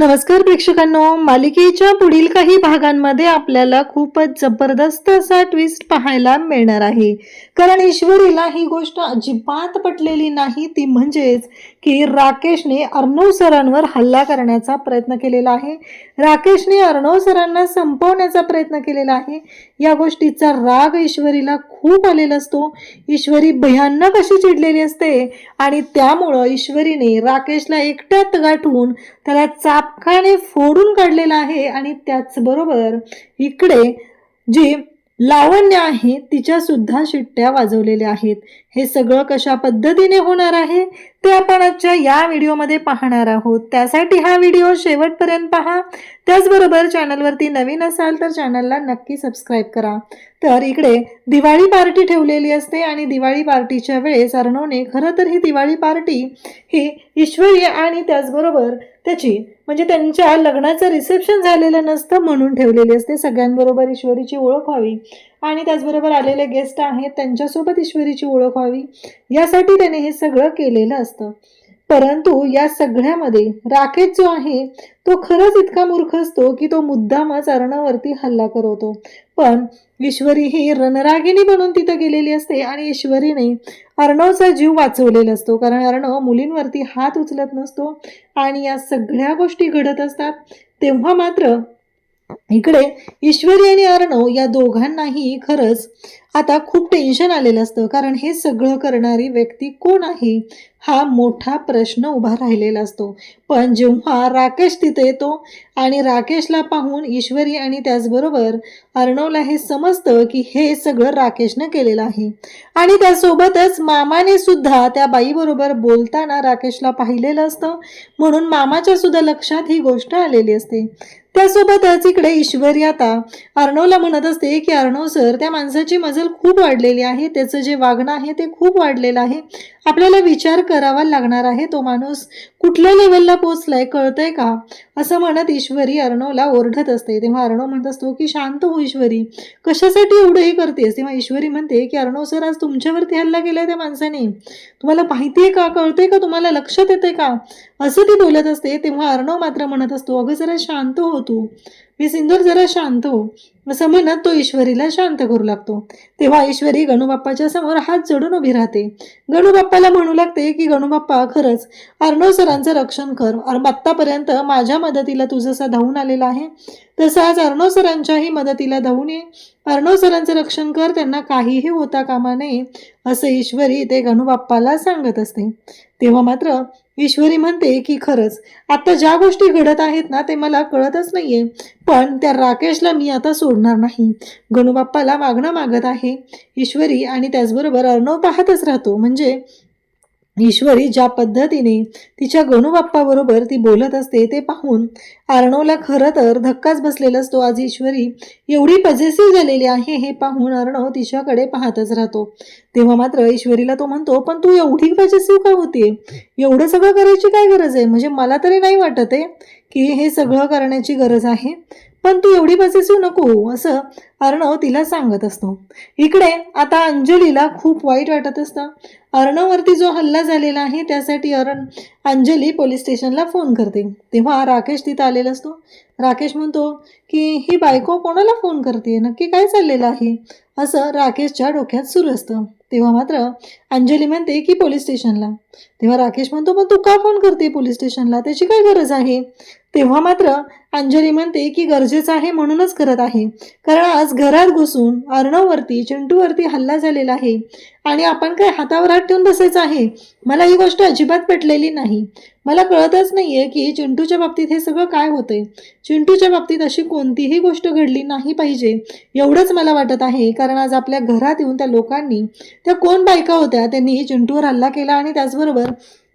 नमस्कार प्रेक्षकांनो. मालिकेच्या पुढील काही भागांमध्ये आपल्याला खूपच जबरदस्त असा ट्विस्ट पाहायला मिळणार आहे. कारण ईश्वरीला ही गोष्ट अजिबात पटलेली नाही. ती म्हणजेच की राकेशने अर्णव सरांवर हल्ला करण्याचा प्रयत्न केलेला आहे. राकेशने अर्णव सरांना संपवण्याचा प्रयत्न केलेला आहे. या गोष्टीचा राग ईश्वरीला खूप आलेला असतो. ईश्वरी भयानक अशी चिडलेली असते आणि त्यामुळं ईश्वरीने राकेशला एकट्यात गाठून त्याला चापकाने फोडून काढलेला आहे आणि त्याचबरोबर इकडे जी लावण्य आहे तिच्या सुद्धा शिट्ट्या वाजवलेल्या आहेत. हे सगळं कशा पद्धतीने होणार आहे ते आपण आजच्या या व्हिडिओमध्ये पाहणार आहोत. त्यासाठी हा व्हिडिओ शेवटपर्यंत पहा. त्याचबरोबर चॅनलवरती नवीन असाल तर चॅनलला नक्की सबस्क्राईब करा. तर इकडे दिवाळी पार्टी ठेवलेली असते आणि दिवाळी पार्टीच्या वेळेस अर्णवने खरं तर ही दिवाळी पार्टी ही ईश्वरी आणि त्याचबरोबर त्याची म्हणजे त्यांच्या लग्नाचं रिसेप्शन झालेलं नसतं म्हणून ठेवलेली असते. सगळ्यांबरोबर ईश्वरीची ओळख व्हावी. आणि त्याचबरोबर आलेले गेस्ट आहेत त्यांच्यासोबत ईश्वरीची ओळख व्हावी. यासाठी त्याने हे सगळं केलेलं असतं. परंतु या सगळ्यामध्ये राकेश जो आहे तो खरंच इतका मूर्ख असतो की तो मुद्दामच अर्णावरती हल्ला करवतो पण ईश्वरी ही रणरागिणी बनून तिथं गेलेली असते आणि ईश्वरीने अर्णवचा जीव वाचवलेला असतो. कारण अर्णव मुलींवरती हात उचलत नसतो आणि या सगळ्या गोष्टी घडत असतात. तेव्हा मात्र इकडे ईश्वरी आणि अर्णव या दोघांनाही खरंच आता खूप टेन्शन आलेलं असतं. कारण हे सगळं करणारी व्यक्ती कोण आहे? हा मोठा प्रश्न उभा राहिलेला असतो. पण जेव्हा राकेश तिथे येतो आणि राकेशला पाहून ईश्वरी आणि त्याचबरोबर अर्णवला हे समजतं की हे सगळं राकेशनं केलेलं आहे. आणि त्यासोबतच मामाने सुद्धा त्या बाईबरोबर बोलताना राकेशला पाहिलेलं असतं. म्हणून मामाच्या सुद्धा लक्षात ही गोष्ट आलेली असते. त्यासोबतच इकडे ईश्वरी आता अर्णवला म्हणत असते की अर्णव सर त्या माणसाची मजल खूप वाढलेली आहे. त्याचं जे वागणं आहे ते खूप वाढलेलं आहे. आपल्याला विचार करावा लागणार आहे. तो माणूस कुठल्या लेवलला पोचलाय कळतंय का? असं म्हणत ईश्वरी अर्णवला ओरडत असते. तेव्हा अर्णव म्हणत असतो की शांत हो ईश्वरी. कशासाठी एवढं हे करतेस? तेव्हा ईश्वरी म्हणते की अर्णव सर आज तुमच्यावरती हल्ला केलाय त्या माणसाने. तुम्हाला माहितीये का? कळतंय का? तुम्हाला लक्षात येते का? असं ती बोलत असते. तेव्हा अर्णव मात्र म्हणत असतो अगं जरा शांत हो तू. मी सिंदूर जरा शांत हो. असं म्हणत तो ईश्वरीला शांत करू लागतो. तेव्हा ईश्वरी गणूबाप्पाच्या समोर हात जोडून उभी राहते. गणूबाप्पाला म्हणू लागते की गणूबाप्पा खरंच अर्णव सरांचं रक्षण कर. अर- आत्तापर्यंत माझ्या मदतीला तू जसा धावून आलेला आहे. तसं आज अर्णव सरांच्याही मदतीला धावून ये. अर्णव सरांचं रक्षण कर. त्यांना काहीही होता कामा नये असं ईश्वरी ते गणूबाप्पाला सांगत असते. तेव्हा मात्र ईश्वरी म्हणते की खरंच आता ज्या गोष्टी घडत आहेत ना ते मला कळतच नाहीये. पण त्या राकेशला मी आता सोडणार नाही. गणूबाप्पाला मागणं मागत आहे. ईश्वरी आणि त्याचबरोबर अर्णव पाहतच राहतो. म्हणजे ईश्वरी ज्या पद्धतीने तिच्या गणूबाप्पाबरोबर ती बोलत असते ते पाहून अर्णवला खरं तर धक्काच बसलेला असतो. आज ईश्वरी एवढी पजेसिव्ह झालेली आहे हे पाहून अर्णव तिच्याकडे पाहतच राहतो. तेव्हा मात्र ईश्वरीला तो म्हणतो पण तू एवढी पजेसिव्ह का होतीये? एवढं सगळं करायची काय गरज आहे? म्हणजे मला तरी नाही वाटत आहे की हे सगळं करण्याची गरज आहे. पण तू एवढी पजेसिव्ह नको असं अर्णव तिला सांगत असतो. इकडे आता अंजलीला खूप वाईट वाटत असतं. अर्णववरती जो हल्ला झालेला आहे त्यासाठी अरण अंजली पोलीस स्टेशनला फोन करते. तेव्हा राकेश तिथं आलेला असतो. राकेश म्हणतो की ही बायको कोणाला फोन करते? नक्की काय चाललेलं आहे? असं राकेशच्या डोक्यात सुरू असतं. तेव्हा मात्र अंजली म्हणते की पोलीस स्टेशनला. तेव्हा राकेश म्हणतो पण तू का फोन करते पोलीस स्टेशनला? त्याची काय गरज आहे? तेव्हा मात्र अंजली म्हणते की गरजेचं आहे म्हणूनच करत आहे. कारण आज घरात घुसून अर्णववरती चिंटूवरती हल्ला झालेला आहे. आणि आपण काय हातावर हात ठेवून बसायचं आहे? मला ही गोष्ट अजिबात पटलेली नाही. मला कळतच नाहीये की चिंटूच्या बाबतीत हे सगळं काय होतंय. चिंटूच्या बाबतीत अशी कोणतीही गोष्ट घडली नाही पाहिजे एवढंच मला वाटत आहे. कारण आज आपल्या घरात येऊन त्या लोकांनी त्या कोण बायका होत्या त्यांनी चिंटूवर हल्ला केला आणि त्याचबरोबर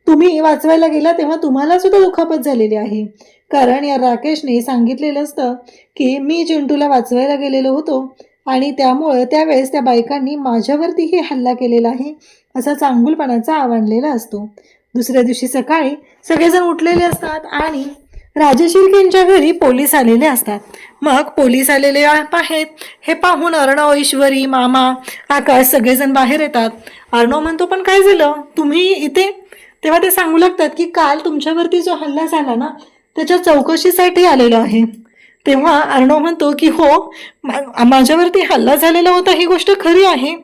तुम्ही वाचवायला गेला तेव्हा तुम्हाला सुद्धा दुखापत झालेली आहे. कारण या राकेशने सांगितलेलं असतं की मी चिंटूला वाचवायला गेलेलो होतो आणि त्यामुळं त्यावेळेस त्या बायकांनी माझ्यावरतीही हल्ला केलेला आहे असा चांगुलपणाचा आवडलेला असतो. दुसऱ्या दिवशी सकाळी सगळेजण उठलेले असतात आणि राजशिर्केंच्या घरी पोलीस आलेले असतात. मग पोलीस आलेले आहेत. हे पाहून अर्णव ईश्वरी मामा आकाश सगळेजण बाहेर येतात. अर्णव म्हणतो पण काय झालं? तुम्ही इथे? तेव्हा ते सांगू लागतात की काल तुमच्यावरती जो हल्ला झाला ना त्याच्या चौकशीसाठी आलेलो आहे. तेव्हा अर्णव म्हणतो की हो माझ्यावरती हल्ला झालेला होता ही गोष्ट खरी आहे.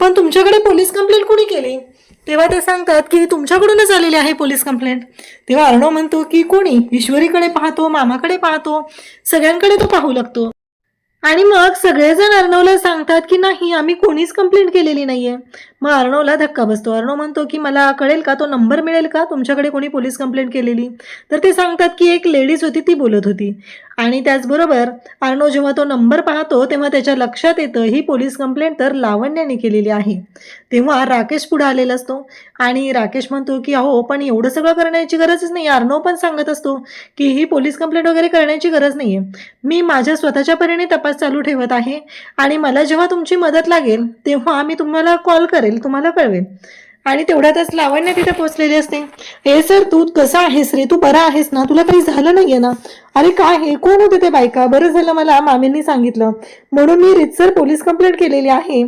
पण तुमच्याकडे पोलीस कंप्लेंट कोणी केली? तेव्हा ते सांगतात की तुमच्याकडूनच आलेली आहे पोलीस कंप्लेंट तेव्हा अर्णव म्हणतो की कोणी? ईश्वरीकडे पाहतो मामाकडे पाहतो सगळ्यांकडे तो पाहू लागतो. आणि मग सगळेजण अर्णवला सांगतात की नाही आम्ही कोणीच कंप्लेंट केलेली नाहीये. मग अर्णवला धक्का बसतो. अर्णव म्हणतो की मला कळेल का? तो नंबर मिळेल का? तुमच्याकडे कोणी पोलीस कंप्लेंट केलेली? तर ते सांगतात की एक लेडीज होती ती बोलत होती. आणि त्याचबरोबर अर्णव जेव्हा तो नंबर पाहतो तेव्हा त्याच्या लक्षात येतं ही पोलीस कंप्लेंट तर लावण्याने केलेली आहे. तेव्हा राकेश पुढे आलेला असतो. आणि राकेश म्हणतो की अहो पण एवढं सगळं करण्याची गरजच नाही. अर्णव पण सांगत असतो की ही पोलीस कंप्लेंट वगैरे करण्याची गरज नाहीये. मी माझ्या स्वतःच्या परीने तपास चालू ठेवत आहे आणि मला जेव्हा तुमची मदत लागेल तेव्हा मी तुम्हाला कॉल करेल तुम्हाला कळवेल. आणि तेवढ्यातच लावण्य तिथे पोहोचलेली असते. हे सर तू कसा आहेस रे? तू बरा आहेस ना? तुला काही झालं नाहीये ना? अरे काय हे? कोण होते ते बायका? बरं झालं मला मामींनी सांगितलं. म्हणून मी रितसर पोलीस कंप्लेंट केलेली आहे.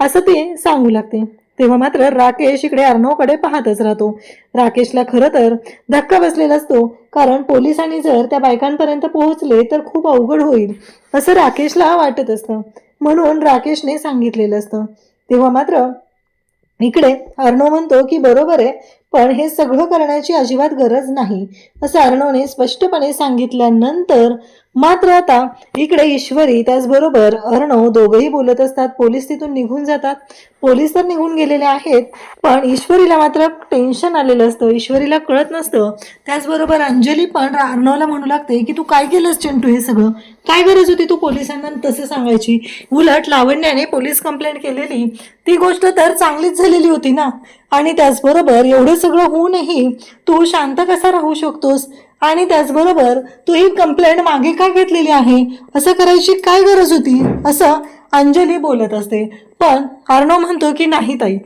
असं ते सांगू लागते. तेव्हा मात्र राकेश इकडे अर्णवकडे पाहतच राहतो. राकेशला खरं तर धक्का बसलेला असतो कारण पोलिसांनी जर त्या बायकांपर्यंत पोहोचले तर खूप अवघड होईल असं राकेशला वाटत असतं. म्हणून राकेशने सांगितलेलं असतं. तेव्हा मात्र इकडे अर्णव म्हणतो की बरोबर आहे पण हे सगळं करण्याची अजिबात गरज नाही असं अर्णवने स्पष्टपणे सांगितल्यानंतर मात्र आता इकडे ईश्वरी त्याचबरोबर अर्णव दोघंही बोलत असतात. पोलीस तिथून निघून जातात. पोलीस तर निघून गेलेले आहेत पण ईश्वरीला मात्र टेन्शन आलेलं असतं. ईश्वरीला कळत नसतं. त्याचबरोबर अंजली पण अर्णवला म्हणू लागते की तू काय केलंस चिंटू हे सगळं? काय गरज होती तू पोलिसांना तसं सांगायची? उलट लावण्याने पोलीस कंप्लेंट केलेली. ती गोष्ट तर चांगलीच झालेली होती ना? आणि त्याचबरोबर एवढं सगळं होऊनही तू शांत कसा राहू शकतोस? आणि त्याचबरोबर तू ही कंप्लेंट मागे का घेतलेली आहे? असं करायची काय गरज होती? असं अंजली बोलत असते. पण अर्णव म्हणतो की नाही ताई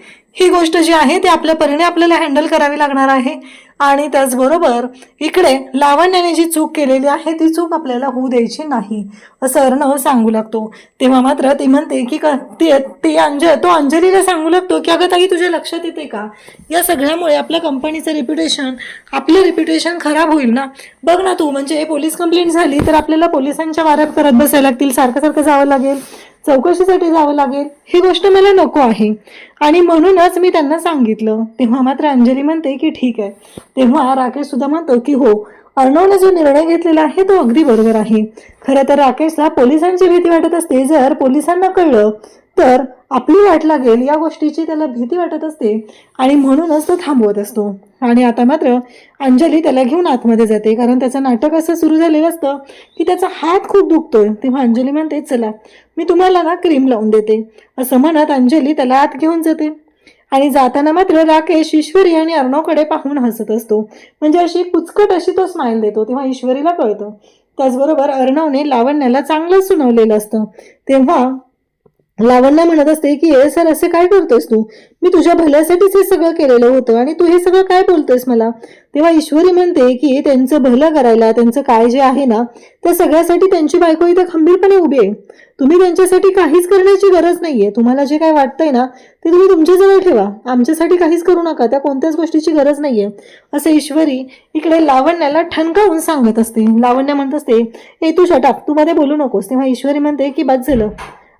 ही गोष्ट जी आहे ती आपल्या परीने आपल्याला हँडल करावी लागणार आहे. आणि त्याचबरोबर इकडे लावण्याने जी चूक केलेली आहे ती चूक आपल्याला होऊ द्यायची नाही असं अर्णव सांगू लागतो. तेव्हा मात्र ती म्हणते की ती ती अंज तो अंजलीला सांगू लागतो की अगं ताई तुझ्या लक्षात येते का? या सगळ्यामुळे आपल्या कंपनीचं रेप्युटेशन आपलं रेप्युटेशन खराब होईल ना? बघ ना तू म्हणजे पोलीस कंप्लेंट झाली तर आपल्याला पोलिसांच्या वाऱ्यात करत बसायला लागतील सारखं सारखं जावं लागेल. चौकशीसाठी जावं लागेल? ही गोष्ट मला नको आहे. आणि म्हणूनच मी त्यांना सांगितलं. तेव्हा मात्र अंजली म्हणते की ठीक आहे. तेव्हा राकेश सुद्धा म्हणतो की हो अर्णवने जो निर्णय घेतलेला आहे तो अगदी बरोबर आहे. खरं तर राकेशला पोलिसांची भीती वाटत असते. जर पोलिसांना कळलं तर आपली वाट लागेल या गोष्टीची त्याला भीती वाटत असते आणि म्हणूनच तो थांबवत असतो. आणि आता मात्र अंजली त्याला घेऊन आतमध्ये जाते. कारण त्याचं नाटक असं सुरू झालेलं असतं की त्याचा हात खूप दुखतोय. तेव्हा अंजली म्हणते चला मी तुम्हाला ना क्रीम लावून देते. असं म्हणत अंजली त्याला आत घेऊन जाते. आणि जाताना मात्र राकेश ईश्वरी आणि अर्णवकडे पाहून हसत असतो. म्हणजे अशी कुचकट अशी तो स्माईल देतो. तेव्हा ईश्वरीला कळतं. त्याचबरोबर अर्णवने लावण्याला चांगलं सुनावलेलं असतं. तेव्हा लावण्य म्हणत असते की ए सर असे काय करतोयस तू? मी तुझ्या भल्यासाठीच हे सगळं केलेलं होतं आणि तू हे सगळं काय बोलतोयस मला? तेव्हा ईश्वरी म्हणते की त्यांचं भलं करायला त्यांचं काय जे आहे ना त्या सगळ्यासाठी त्यांची बायको इथे खंबीरपणे उभी आहे. तुम्ही त्यांच्यासाठी काहीच करण्याची गरज नाहीये. तुम्हाला जे काय वाटतंय ना ते तुम्ही तुमच्याजवळ ठेवा. आमच्यासाठी काहीच करू नका. त्या कोणत्याच गोष्टीची गरज नाहीये. असं ईश्वरी इकडे लावण्याला ठणकावून सांगत असते. लावण्या म्हणत असते ए तू शटाप तू मध्ये बोलू नकोस. तेव्हा ईश्वरी म्हणते की बस झालं.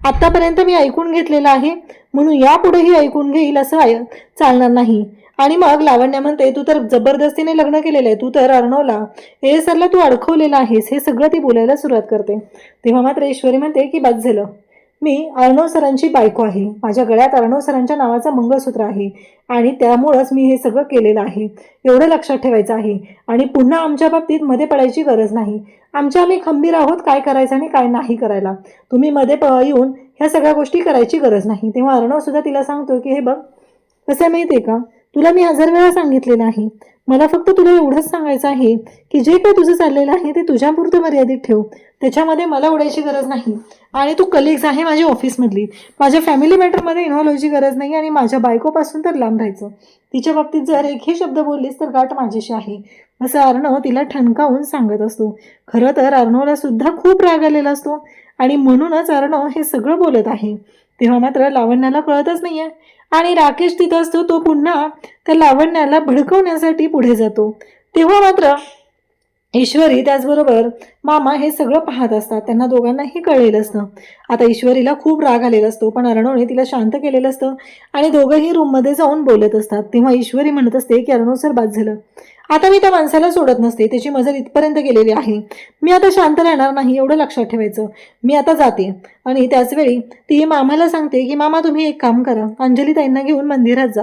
आतापर्यंत मी ऐकून घेतलेलं आहे. म्हणून यापुढेही ऐकून घेईल असं आय- चालणार नाही. आणि मग लावण्या म्हणते तू तर जबरदस्तीने लग्न केलेलं आहे. तू तर अर्णवला हे सरला तू अडकवलेला आहेस. हे सगळं ती बोलायला सुरुवात करते. तेव्हा मात्र ईश्वरी म्हणते की बाद झालं. मी अर्णव सरांची बायको आहे. माझ्या गळ्यात अर्णव सरांच्या नावाचं मंगळसूत्र आहे आणि त्यामुळंच मी हे सगळं केलेलं आहे. एवढं लक्षात ठेवायचं आहे. आणि पुन्हा आमच्या बाबतीत मध्ये पडायची गरज नाही. आमच्या आम्ही खंबीर आहोत काय करायचं आणि काय नाही करायला. तुम्ही मध्ये प- येऊन ह्या सगळ्या गोष्टी करायची गरज नाही. तेव्हा अर्णव सुद्धा तिला सांगतो की हे बघ कसं माहिती आहे का? तुला मी हजार वेळा सांगितलेलं आहे. मला फक्त तुला एवढंच सांगायचं आहे की जे काही तुझं चाललेलं आहे ते तुझ्यापुरतं मर्यादित ठेव. त्याच्यामध्ये मला उडायची गरज नाही. आणि तू कलिग्स आहे माझ्या ऑफिसमधली माझ्या फॅमिली मॅटरमध्ये इन्व्हॉल्व व्हायची गरज नाही आणि माझ्या बायकोपासून तर लांब राहायचं. तिच्या बाबतीत जर एकही शब्द बोललीस तर गाठ माझ्याशी आहे. असं अर्णव तिला ठणकावून सांगत असतो. खरं तर अर्णवला सुद्धा खूप राग आलेला असतो. आणि म्हणूनच अर्णव हे सगळं बोलत आहे. तेव्हा मात्र लावण्याला कळतच नाहीये. आणि राकेश तिथं असतो तो पुन्हा त्या लावण्याला भडकवण्यासाठी पुढे जातो. तेव्हा मात्र ईश्वरी त्याचबरोबर मामा हे सगळं पाहत असतात. त्यांना दोघांनाही कळलेलं असतं. आता ईश्वरीला खूप राग आलेला असतो पण अर्णवने तिला शांत केलेलं असतं आणि दोघंही रूममध्ये जाऊन बोलत असतात. तेव्हा ईश्वरी म्हणत असते की अर्णव सर बाद झालं. आता मी त्या माणसाला सोडत नसते. त्याची मजल इथपर्यंत गेलेली आहे. मी आता शांत राहणार नाही एवढं लक्षात ठेवायचं. मी आता जाते. आणि त्याचवेळी ती मामाला सांगते की मामा तुम्ही एक काम करा. अंजली ताईंना घेऊन मंदिरात जा.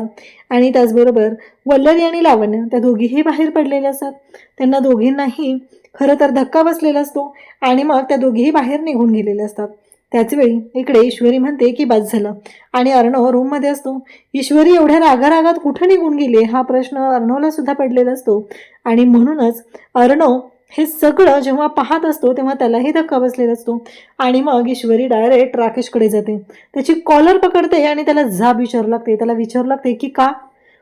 आणि त्याचबरोबर वल्लरी आणि लावण्य त्या दोघीही बाहेर पडलेल्या असतात. त्यांना दोघींनाही खरं तर धक्का बसलेला असतो आणि मग त्या दोघीही बाहेर निघून गेलेल्या असतात. त्याचवेळी इकडे ईश्वरी म्हणते की बस झालं. आणि अर्णव रूममध्ये असतो. ईश्वरी एवढ्या रागारागात कुठं निघून गेले? हा प्रश्न अर्णवला सुद्धा पडलेला असतो. आणि म्हणूनच अर्णव हे सगळं जेव्हा पाहत असतो तेव्हा त्यालाही धक्का बसलेला असतो. आणि मग ईश्वरी डायरेक्ट राकेशकडे जाते. त्याची कॉलर पकडते आणि त्याला जाब विचारू लागते. त्याला विचारू लागते की का?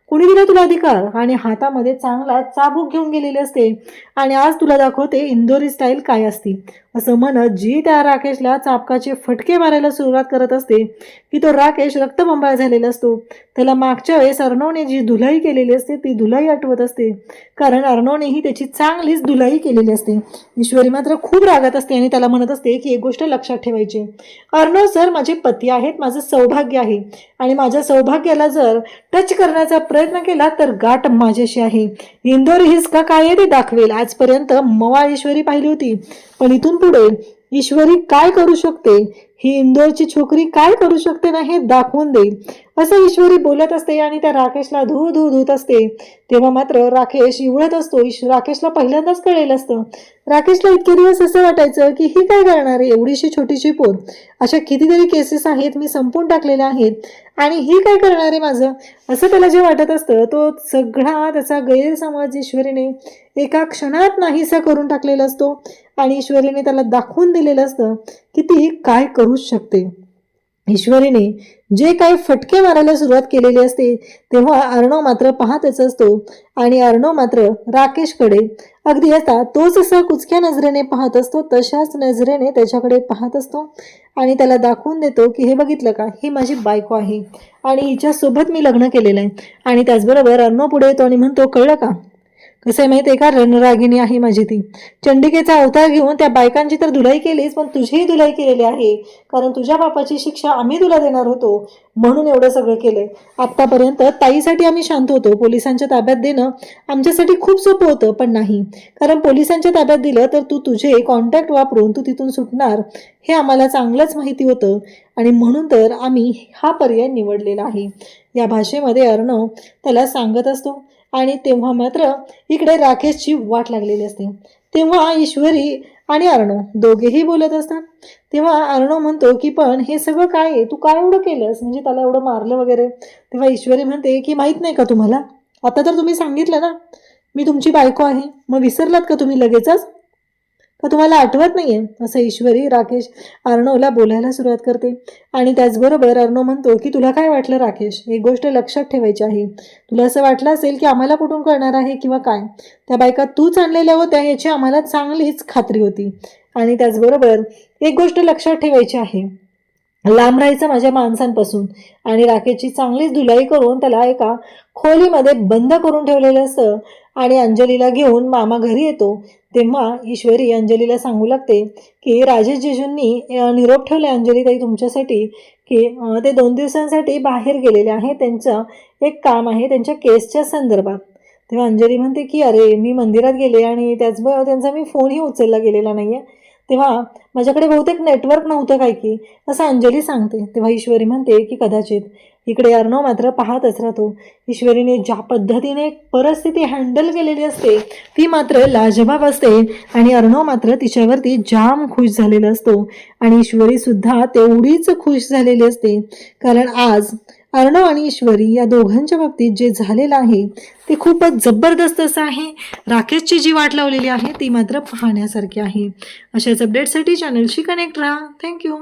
कुणी दिला तुला अधिकार? आणि हातामध्ये चांगला चाबूक घेऊन गेलेली असते. आणि आज तुला दाखवते इंदोरी स्टाईल काय असती. असं म्हणत जी त्या राकेशला चापकाचे फटके मारायला सुरुवात करत असते की तो राकेश रक्तबंबाळ झालेला असतो. त्याला मागच्या वेळेस अर्णवने जी धुलाई केलेली असते ती धुलाई आठवत असते. कारण अर्णवनेही त्याची चांगलीच धुलाई केलेली असते. ईश्वरी मात्र खूप रागात असते आणि त्याला म्हणत असते की एक गोष्ट लक्षात ठेवायची. अर्णव सर माझे पती आहेत माझं सौभाग्य आहे. आणि माझ्या सौभाग्याला जर टच करण्याचा प्रयत्न केला तर गाठ माझ्याशी आहे. इंदोर हिसका काय ते दाखवेल. आजपर्यंत मवाळेश्वरी पाहिली होती. पण इथून पुढे ईश्वरी काय करू शकते? ही इंदोरची छोकरी काय करू शकते ना हे दाखवून देईल. असं ईश्वरी बोलत असते आणि त्या राकेशला धू धू धुत असते. तेव्हा मात्र राकेश इवळत असतो. राकेशला पहिल्यांदाच कळलेलं असतं. राकेशला इतके दिवस असं वाटायचं की ही काय करणार आहे? एवढीशी छोटीशी पोर. अशा कितीतरी केसेस आहेत मी संपून टाकलेल्या आहेत. आणि ही काय करणार आहे माझं? असं त्याला जे वाटत असतं तो सगळा त्याचा गैरसमज ईश्वरीने एका क्षणात नाहीसा करून टाकलेला असतो. आणि ईश्वरीने त्याला दाखवून दिलेलं असतं की ती काय करूच शकते. ईश्वरीने जे काही फटके मारायला सुरुवात केलेली असते तेव्हा अर्णव मात्र पाहतच असतो. आणि अर्णव मात्र राकेशकडे अगदी आता तोच असा कुचक्या नजरेने पाहत असतो तशाच नजरेने त्याच्याकडे पाहत असतो. आणि त्याला दाखवून देतो की हे बघितलं का? ही माझी बायको आहे. आणि हिच्यासोबत मी लग्न केलेलं आहे. आणि त्याचबरोबर अर्णव पुढे येतो आणि म्हणतो कळलं का? कसं आहे माहिती आहे का? रणरागिणी आहे माझी ती. चंडिकेचा अवतार घेऊन त्या बायकांची तर धुलाई केलीच पण तुझीही धुलाई केलेली आहे. कारण तुझ्या बापाची शिक्षा आम्ही तुला देणार होतो म्हणून एवढं सगळं केलंय. आत्तापर्यंत ताईसाठी आम्ही शांत होतो. पोलिसांच्या ताब्यात देणं आमच्यासाठी खूप सोपं होतं पण नाही. कारण पोलिसांच्या ताब्यात दिलं तर तू तुझे कॉन्टॅक्ट वापरून तू तिथून सुटणार हे आम्हाला चांगलंच माहिती होतं. आणि म्हणून तर आम्ही हा पर्याय निवडलेला आहे. या भाषेमध्ये अर्णव त्याला सांगत असतो आणि तेव्हा मात्र इकडे राकेशची वाट लागलेली असते. तेव्हा ईश्वरी आणि अर्णव दोघेही बोलत असतात. तेव्हा अर्णव म्हणतो की पण हे सगळं काय आहे? तू काय एवढं केलंस? म्हणजे त्याला एवढं मारलं वगैरे? तेव्हा ईश्वरी म्हणते की माहीत नाही का तुम्हाला? आता तर तुम्ही सांगितलं ना. मी तुमची बायको आहे. मग विसरलात का तुम्ही लगेचच? का तुम्हाला आठवत नाहीये? असं ईश्वरी राकेश अर्णवला बोलायला सुरुवात करते. आणि त्याचबरोबर अर्णव म्हणतो की तुला काय वाटलं राकेश? एक गोष्ट लक्षात ठेवायची आहे. तुला असं वाटलं असेल की आम्हाला कुठून कळणार आहे किंवा काय? त्या बायका तूच आणलेल्या होत्या याची आम्हाला चांगलीच खात्री होती. आणि त्याचबरोबर एक गोष्ट लक्षात ठेवायची आहे. लांब राहायचं माझ्या माणसांपासून. आणि राकेशची चांगलीच धुलाई करून त्याला एका खोलीमध्ये बंद करून ठेवलेलं असतं. आणि अंजलीला घेऊन मामा घरी येतो. तेव्हा ईश्वरी अंजलीला सांगू लागते की राजेश जिजूंनी निरोप ठेवले अंजली ताई तुमच्यासाठी की ते दोन दिवसांसाठी बाहेर गेलेले आहे. त्यांचं एक काम आहे त्यांच्या केसच्या संदर्भात. तेव्हा अंजली म्हणते की अरे मी मंदिरात गेले आणि त्याचबरोबर त्यांचा मी फोनही उचलला गेलेला नाही आहे तेव्हा माझ्याकडे बहुतेक नेटवर्क नव्हतं काय की? असं अंजली सांगते. तेव्हा ईश्वरी म्हणते की कदाचित इकडे अर्णव मात्र पाहतच राहतो. ईश्वरीने ज्या पद्धतीने परिस्थिती हँडल केलेली असते ती मात्र लाजबाब असते आणि अर्णव मात्र तिच्यावरती जाम खुश झालेला असतो. आणि ईश्वरी सुद्धा तेवढीच खुश झालेली असते. कारण आज अर्णव आणि ईश्वरी या दोघांच्या बाबतीत जे झालेलं आहे ते खूपच जबरदस्त असं आहे. राकेशची जी वाट लावलेली आहे ती मात्र पाहण्यासारखी आहे. अशाच अपडेटसाठी चॅनलशी कनेक्ट राहा. थँक्यू